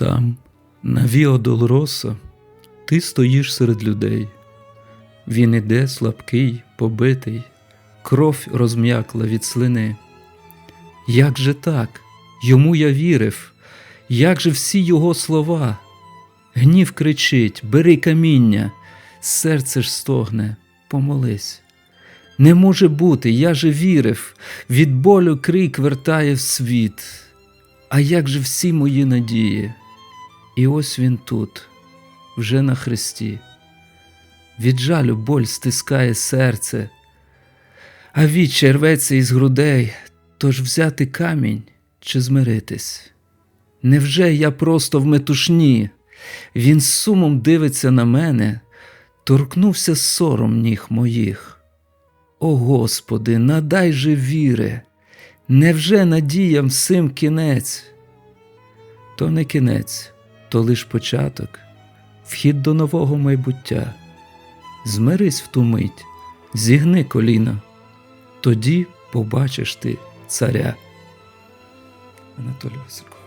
Там, на Віо Долороса, ти стоїш серед людей. Він іде слабкий, побитий, кров розм'якла від слини. Як же так? Йому я вірив, як же всі його слова? Гнів кричить, бери каміння, серце ж стогне, помолись. Не може бути, я же вірив, від болю крик вертає в світ. А як же всі мої надії? І ось він тут, вже на хресті. Від жалю боль стискає серце, а відчай рветься із грудей, тож взяти камінь чи змиритись. Невже я просто в метушні? Він з сумом дивиться на мене, торкнувся сором ніг моїх. О Господи, надай же віри, невже надіям всім кінець? То не кінець, то лиш початок, вхід до нового майбуття. Змирись в ту мить, зігни коліна, тоді побачиш ти царя. Анатолій Василько.